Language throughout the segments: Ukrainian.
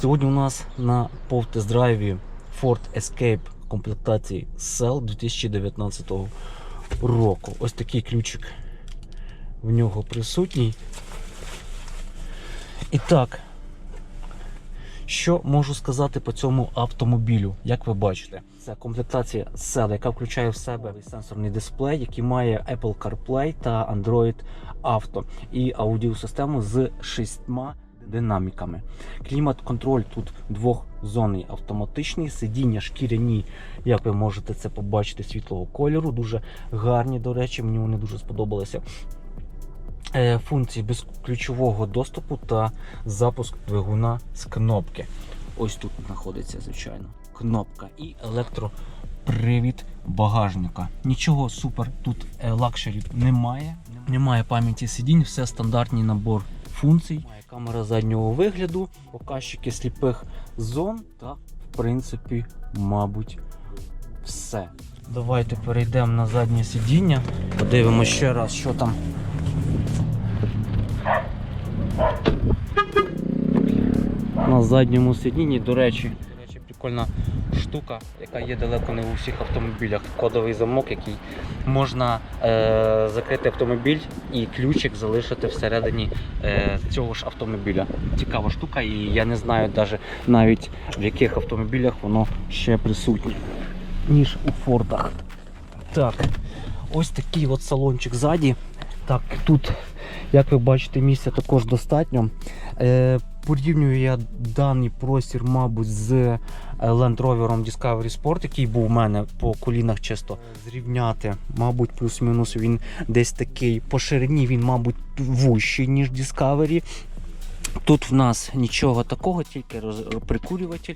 Сьогодні у нас на повтест-драйві Ford Escape комплектації Cell 2019 року. Ось такий ключик в нього присутній. І так, що можу сказати по цьому автомобілю? Як ви бачите, це комплектація Cell, яка включає в себе сенсорний дисплей, який має Apple CarPlay та Android Auto і аудіосистему з шістьма динаміками. Клімат-контроль тут двохзонний автоматичний, сидіння шкіряні, як ви можете це побачити, світлого кольору. Дуже гарні, до речі, мені вони дуже сподобалися. Е, Функції безключового доступу та запуск двигуна з кнопки. Ось тут знаходиться, звичайно, кнопка і електропривід багажника. Нічого супер тут е, лакшері немає. Немає пам'яті сидінь, все стандартний набор функцій. Має камера заднього вигляду, показчики сліпих зон та, в принципі, мабуть, все. Давайте перейдемо на заднє сидіння. Подивимося ще раз, що там на задньому сидінні. До речі, прикольна штука, яка є далеко не у всіх автомобілях. Кодовий замок, який можна е, закрити автомобіль і ключик залишити всередині е, цього ж автомобіля. Цікава штука, і я не знаю даже навіть в яких автомобілях воно ще присутнє, ніж у Фордах. Так, ось такий от салончик ззаді. Так, тут, як ви бачите, місця також достатньо. Е, порівнюю я даний простір, мабуть, з е, Land Rover Discovery Sport, який був у мене по колінах чисто зрівняти. Мабуть, плюс-мінус він десь такий по ширині, він, мабуть, вущий, ніж Discovery. Тут в нас нічого такого, тільки прикурюватель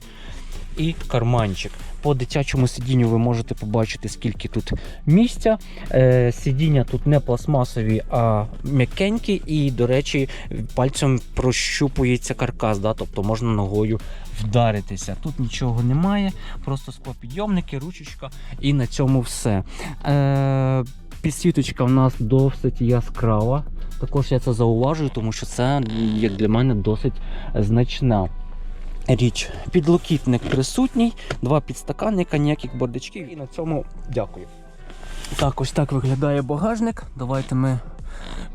і карманчик. По дитячому сидінню ви можете побачити, скільки тут місця. Е, сидіння тут не пластмасові, а м'якенькі, і, до речі, пальцем прощупується каркас, да? тобто можна ногою вдаритися. Тут нічого немає, просто склопідйомники, ручечка, і на цьому все. Е, підсвіточка в нас досить яскрава. Також я це зауважую, тому що це, як для мене, досить значна річ. Підлокітник присутній, два підстаканника, ніяких бардачків і на цьому дякую. Так, ось так виглядає багажник. Давайте ми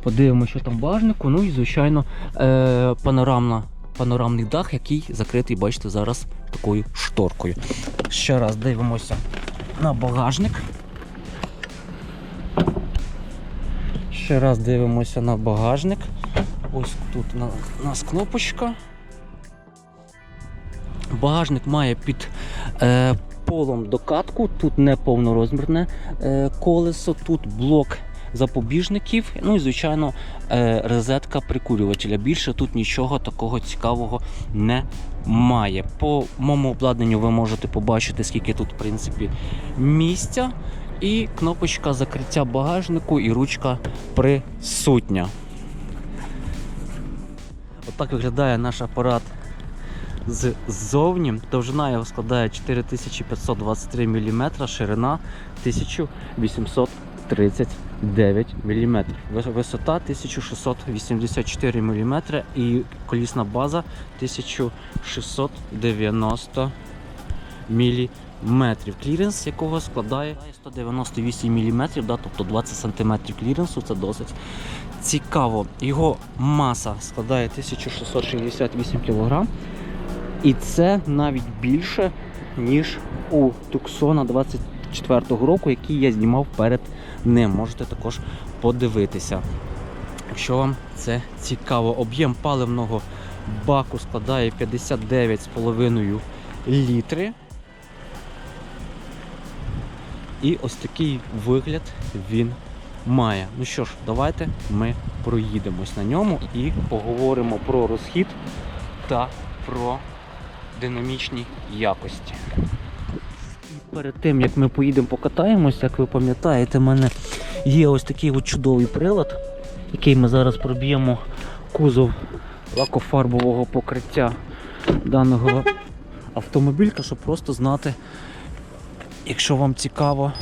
подивимося, що там в багажнику. Ну і, звичайно, е- панорамна, панорамний дах, який закритий, бачите, зараз такою шторкою. Ще раз дивимося на багажник. Ще раз дивимося на багажник. Ось тут у нас кнопочка. Багажник має під е, полом докатку, тут не повнорозмірне е, колесо, тут блок запобіжників, ну і звичайно е, розетка прикурювателя. Більше тут нічого такого цікавого немає. По моєму обладнанню ви можете побачити, скільки тут в принципі місця. І кнопочка закриття багажнику і ручка присутня. Отак виглядає наш апарат ззовні. Довжина його складає 4523 мм, ширина 1839 мм. Висота 1684 мм і колісна база 1690 мм. Кліренс якого складає 198 мм, да, тобто 20 см кліренсу, це досить цікаво. Його маса складає 1668 кг. І це навіть більше, ніж у Туксона 24-го року, який я знімав перед ним. Можете також подивитися. Якщо вам це цікаво, об'єм паливного баку складає 59,5 літри. І ось такий вигляд він має. Ну що ж, давайте ми проїдемось на ньому і поговоримо про розхід та про динамічні якості. І перед тим як ми поїдемо покатаємось, як ви пам'ятаєте, в мене є ось такий от чудовий прилад, який ми зараз проб'ємо кузов лакофарбового покриття даного автомобілька, щоб просто знати, якщо вам цікаво,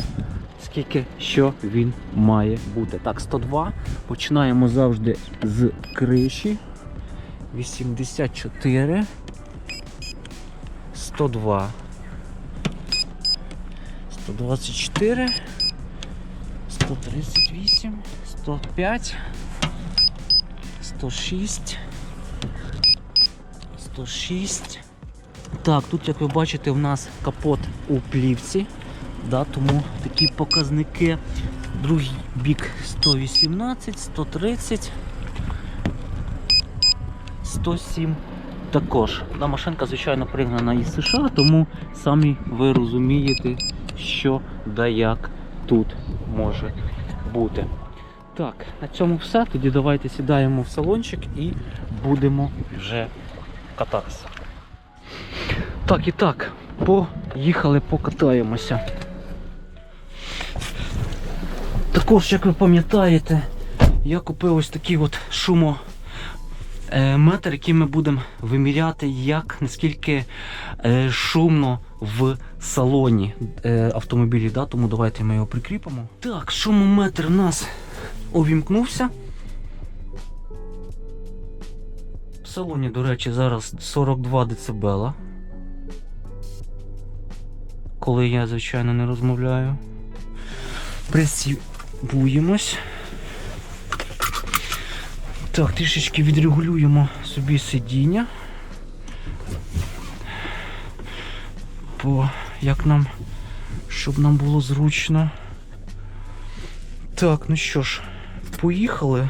скільки що він має бути. Так, 102. Починаємо завжди з криші. 84. 102. 124. 138, 105, 106, 106. Так, тут, як ви бачите, у нас капот у плівці, да, тому такі показники. Другий бік 118, 130, 107 також. Да, машинка, звичайно, пригнана із США, тому самі ви розумієте, що да як тут може бути. Так, на цьому все. Тоді давайте сідаємо в салончик і будемо вже кататися. Так і так, поїхали, покатаємося. Також, як ви пам'ятаєте, я купив ось такий от шумо метр, який ми будемо виміряти, як наскільки е, шумно в салоні е, автомобілі. Да? Тому давайте ми його прикріпимо. Так, шумометр у нас увімкнувся. В салоні, до речі, зараз 42 дБ. Коли я, звичайно, не розмовляю. Присівуємось. Так, трішечки відрегулюємо собі сидіння. По як нам, щоб нам було зручно. Так, ну що ж, поїхали.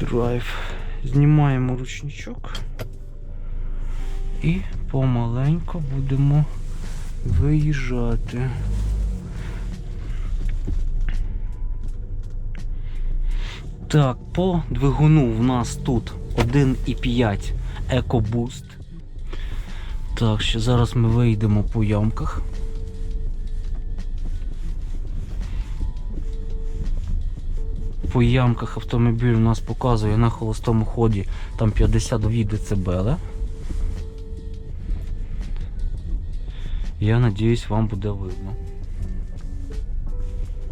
Драйв. Знімаємо ручничок і помаленько будемо виїжджати. Так, по двигуну в нас тут 1,5 EcoBoost. Так, ще зараз ми вийдемо по ямках. По ямках автомобіль у нас показує на холостому ході там 52 дБ. Я надіюсь, вам буде видно.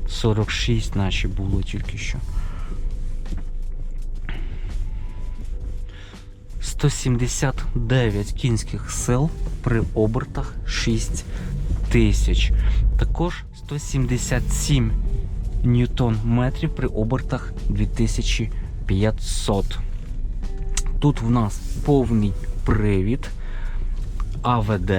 46 наші було тільки що. 179 кінських сил при обертах 6 тисяч. Також 177 ньютон метрів при обертах 2500. Тут в нас повний привід АВД.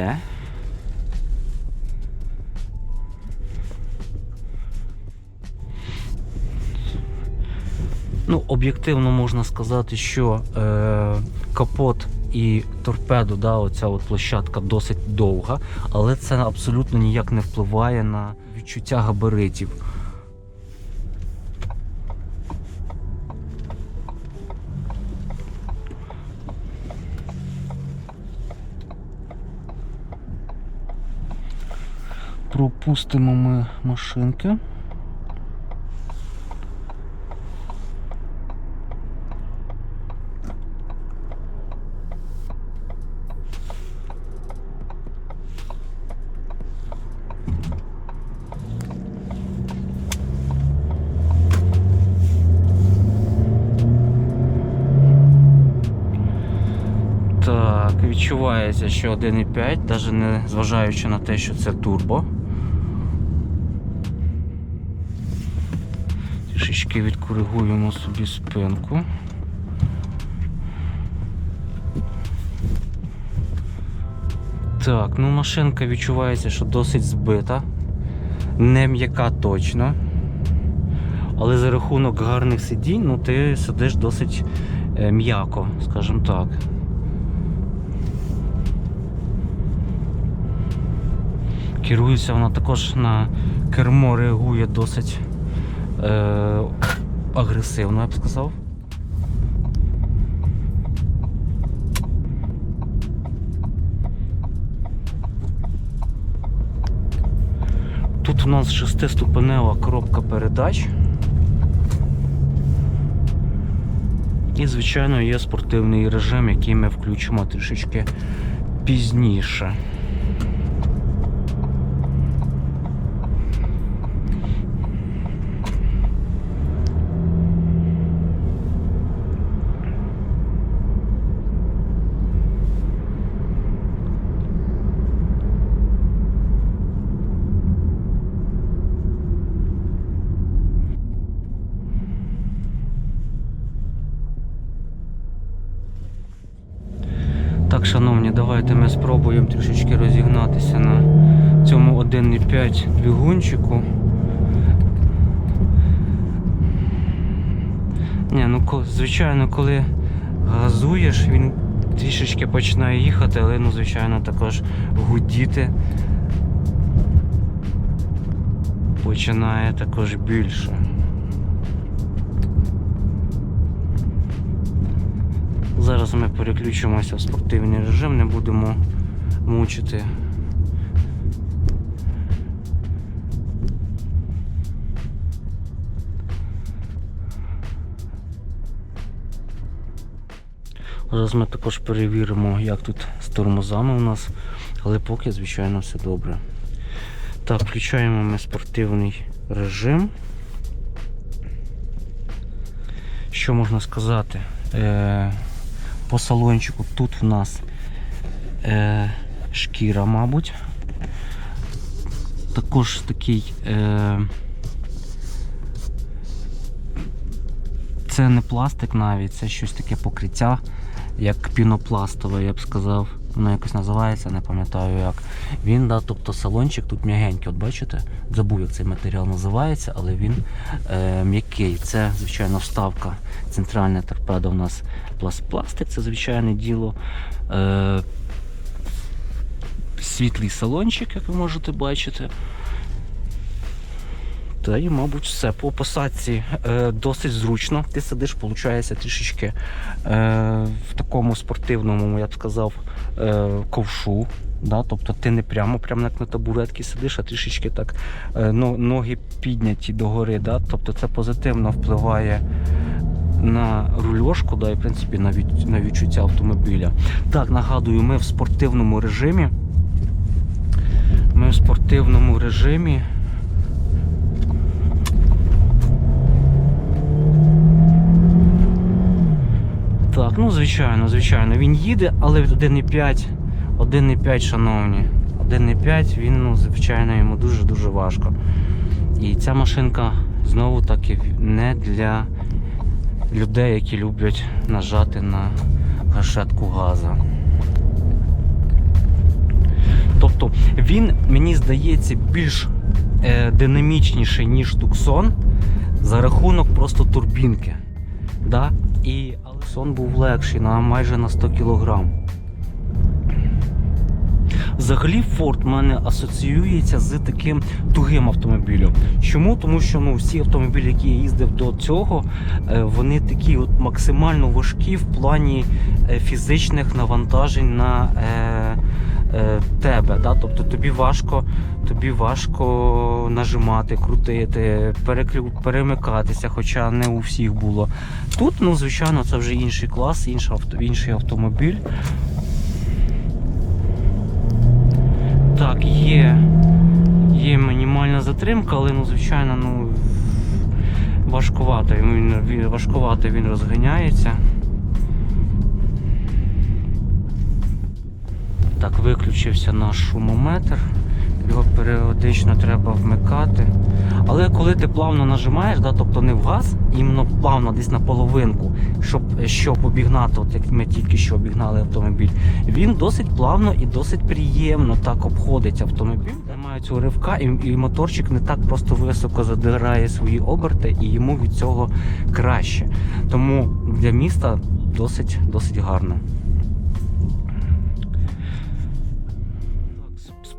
Ну, об'єктивно можна сказати, що е, капот і торпеду, да, оця от площадка досить довга, але це абсолютно ніяк не впливає на відчуття габаритів. Пропустимо ми машинки. Так, відчувається, що 1,5, навіть не зважаючи на те, що це турбо. Трішечки відкоригуємо собі спинку. Так, ну машинка відчувається, що досить збита. Не м'яка точно. Але за рахунок гарних сидінь, ну ти сидиш досить е, м'яко, скажімо так. Керується вона також на кермо реагує досить е, агресивно, я б сказав. Тут у нас шестиступенева коробка передач. І, звичайно, є спортивний режим, який ми включимо трішечки пізніше. Так, шановні, давайте ми спробуємо трішечки розігнатися на цьому 1,5 двигунчику. Ні, ну звичайно, коли газуєш, він трішечки починає їхати, але ну, звичайно, також гудіти починає також більше. Зараз ми переключимося в спортивний режим, не будемо мучити. Зараз ми також перевіримо, як тут з тормозами у нас, але поки, звичайно, все добре. Так, включаємо ми спортивний режим. Що можна сказати? Е, по салончику тут в нас е, шкіра, мабуть. Також такий. Е, це не пластик навіть, це щось таке покриття, як пінопластове, я б сказав. Воно якось називається, не пам'ятаю як. Він, да, тобто салончик тут м'ягенький, от бачите? Забув, як цей матеріал називається, але він е, м'який. Це, звичайно, вставка. Центральна торпеда у нас пластпластик, це звичайне діло. Е, світлий салончик, як ви можете бачити. Та і, мабуть, все. По посадці е, досить зручно. Ти сидиш, виходить, трішечки е, в такому спортивному, я б сказав, е, ковшу. Да? Тобто ти не прямо, прямо як на табуретці сидиш, а трішечки так е, но- ноги підняті догори. Да? Тобто це позитивно впливає на рульошку, да, і в принципі на, від, на відчуття автомобіля. Так, нагадую, ми в спортивному режимі. Ми в спортивному режимі. Так, ну звичайно, звичайно, він їде, але 1,5, 1,5, шановні. 1,5 він, ну, звичайно, йому дуже-дуже важко. І ця машинка знову таки не для людей, які люблять нажати на гашетку газа. Тобто він, мені здається, більш е, динамічніший, ніж Туксон за рахунок просто турбінки. Да? І, сон був легший на майже на 100 кг. Взагалі Ford в мене асоціюється з таким тугим автомобілем. Чому? Тому що ну, всі автомобілі, які я їздив до цього, е, вони такі от максимально важкі в плані е, фізичних навантажень на е, тебе. Да? Тобто тобі важко, тобі важко нажимати, крутити, перемикатися, хоча не у всіх було. Тут, ну, звичайно, це вже інший клас, інший, авто, інший автомобіль. Так, є, є мінімальна затримка, але ну, звичайно, ну, важкувато. Він- важкувато він розганяється. Так, виключився наш шумометр. Його періодично треба вмикати. Але коли ти плавно нажимаєш, да, тобто не в газ, іменно плавно десь на половинку, щоб, щоб обігнати, от як ми тільки що обігнали автомобіль, він досить плавно і досить приємно так обходить автомобіль. Немає цього ривка, і, і моторчик не так просто високо задирає свої оберти, і йому від цього краще. Тому для міста досить, досить гарно.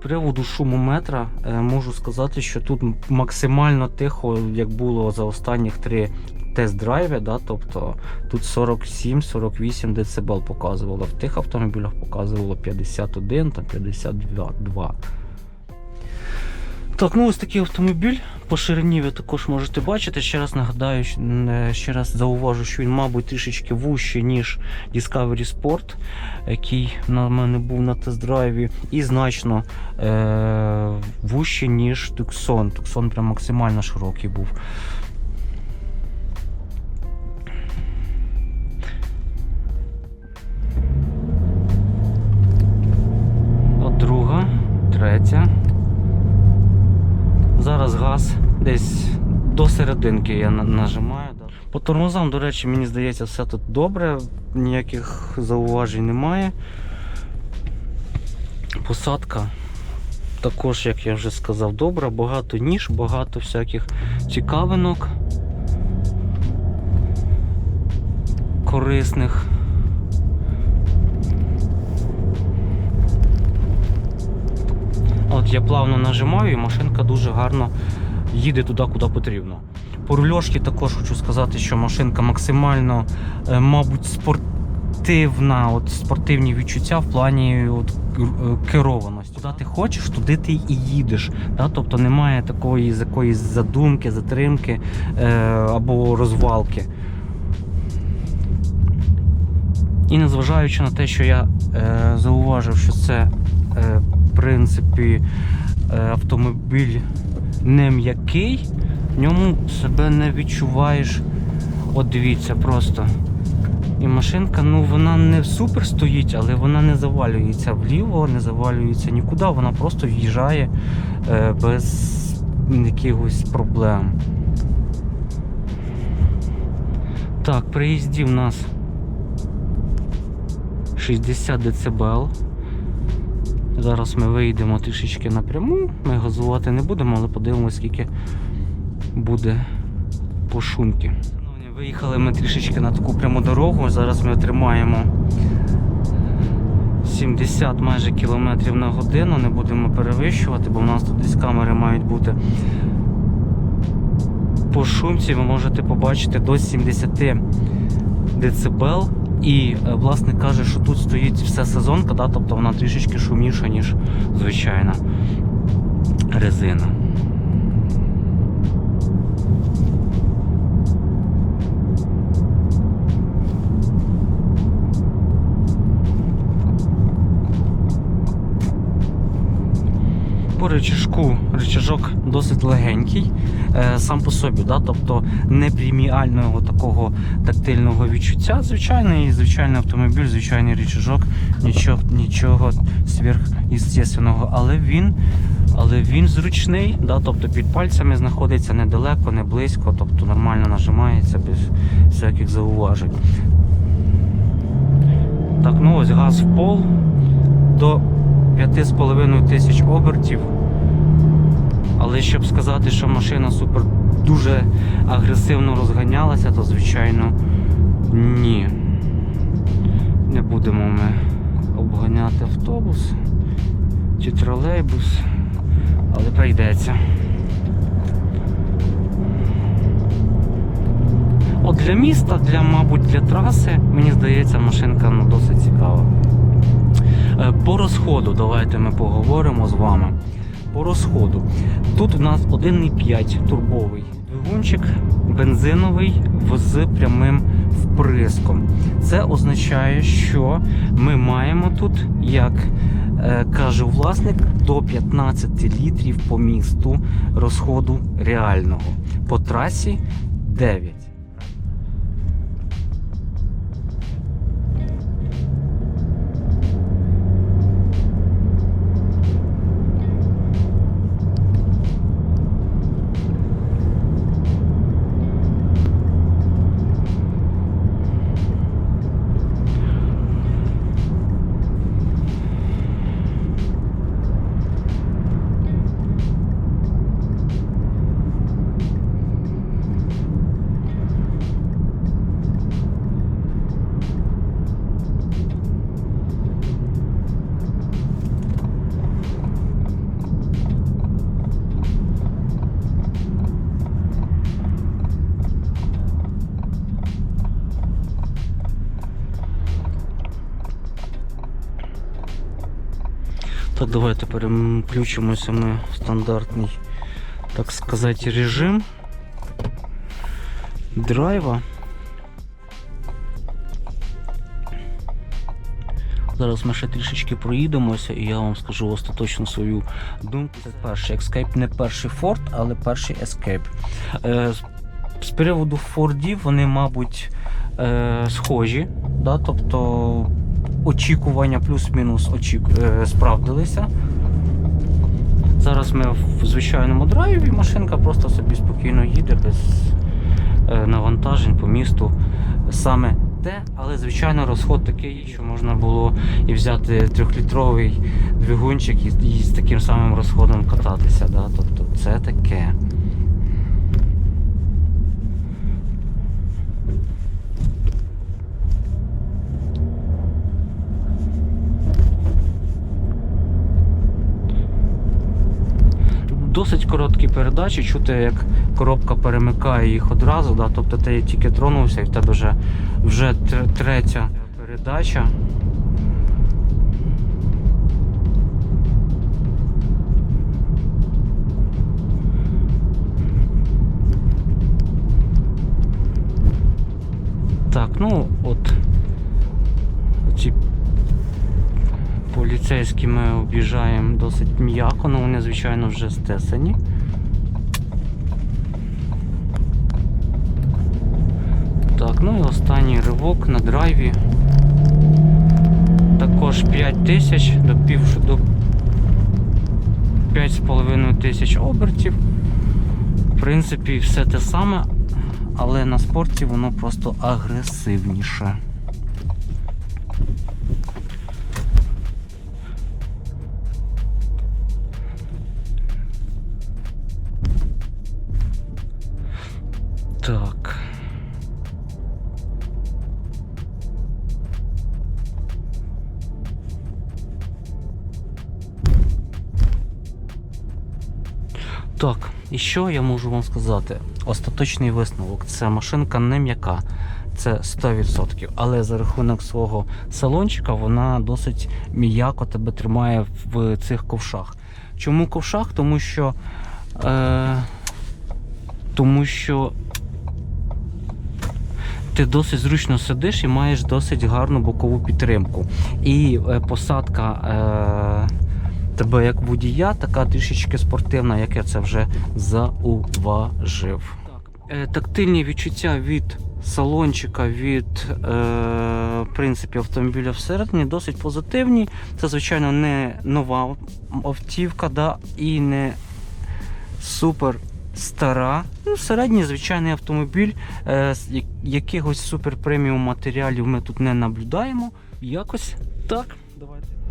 Приводу шумометра е, можу сказати, що тут максимально тихо, як було за останніх три тест-драйви, да, тобто тут 47-48 дБ показувало. В тих автомобілях показувало 51 та 52. Так, такий автомобіль. По ширині ви також можете бачити. Ще раз нагадаю, е, ще раз зауважу, що він, мабуть, трішечки вужчий, ніж Discovery Sport, який на мене був на тест-драйві, і значно е- вужчий, ніж Tucson. Tucson прям максимально широкий був. Десь до серединки я нажимаю. По тормозам, до речі, мені здається, все тут добре, ніяких зауважень немає. Посадка також, як я вже сказав, добра, багато ніж, багато всяких цікавинок. Корисних. От я плавно нажимаю і машинка дуже гарно їде туди, куди потрібно. По рульошці також хочу сказати, що машинка максимально, е, мабуть, спортивна, от спортивні відчуття в плані от, е, керованості. Куди ти хочеш, туди ти і їдеш. Да? Тобто немає такої якоїсь задумки, затримки е, або розвалки. І незважаючи на те, що я е, зауважив, що це е, в принципі е, автомобіль не м'який, в ньому себе не відчуваєш. От дивіться просто. І машинка, ну вона не супер стоїть, але вона не завалюється вліво, не завалюється нікуди, вона просто в'їжджає е, без якихось проблем. Так, приїздів у нас 60 дБ. Зараз ми вийдемо трішечки напряму. Ми газувати не будемо, але подивимося, скільки буде по шумки. Виїхали ми трішечки на таку пряму дорогу. Зараз ми отримаємо 70 майже кілометрів на годину. Не будемо перевищувати, бо в нас тут десь камери мають бути. По шумці ви можете побачити до 70 дБ. І е, власник каже, що тут стоїть вся сезонка, да, тобто вона трішечки шуміша, ніж звичайна резина. рычажок досить легенький е, сам по собі, да? тобто не преміального такого тактильного відчуття. Звичайний, звичайний автомобіль, звичайний рычажок, нічого, нічого сверхъестественного, але він, але він зручний, да? тобто під пальцями знаходиться недалеко, не близько, тобто нормально нажимається без всяких зауважень. Так, ну ось газ в пол до 5,5 тисяч обертів. Але щоб сказати, що машина супер дуже агресивно розганялася, то звичайно ні. Не будемо ми обганяти автобус чи тролейбус, але прийдеться. От для міста, для, мабуть, для траси, мені здається, машинка ну, досить цікава. Е, По розходу, давайте ми поговоримо з вами. По розходу. Тут у нас 1,5 турбовий двигунчик бензиновий з прямим вприском. Це означає, що ми маємо тут, як е, каже власник, до 15 літрів по місту розходу реального. По трасі 9. Давайте переключимося ми в стандартний, так сказати, режим драйва. Зараз ми ще трішечки проїдемося і я вам скажу остаточно свою думку. Це перший Escape, не перший Ford, але перший Escape. Е, з- приводу Фордів вони, мабуть, е, схожі, да? тобто очікування плюс-мінус очік... е, справдилися. Зараз ми в звичайному драйві, машинка просто собі спокійно їде без е, навантажень по місту. Саме те, але звичайно розход такий, що можна було і взяти трьохлітровий двигунчик і, і з таким самим розходом кататися. Да? Тобто це таке. Досить короткі передачі, чути, як коробка перемикає їх одразу, да? тобто ти тільки тронувся і в тебе вже, вже третя передача. Так, ну от поліцейські ми об'їжджаємо досить м'яко, але вони, звичайно, вже стесані. Так, ну і останній ривок на драйві. Також 5 тисяч до пів до 5,5 тисяч обертів. В принципі, все те саме, але на спорті воно просто агресивніше. Що я можу вам сказати? Остаточний висновок. Це машинка не м'яка, це 100%. Але за рахунок свого салончика вона досить м'яко тебе тримає в цих ковшах. Чому ковшах? Тому що. Е, тому що ти досить зручно сидиш і маєш досить гарну бокову підтримку. І е, посадка е, тебе як водія, така трішечки спортивна, як я це вже зауважив. Так, е, тактильні відчуття від салончика, від е, принципі, автомобіля всередині досить позитивні. Це, звичайно, не нова автівка, да, і не супер стара. Ну, середній звичайний автомобіль. Е, якихось супер преміум матеріалів ми тут не наблюдаємо. Якось так. Давайте.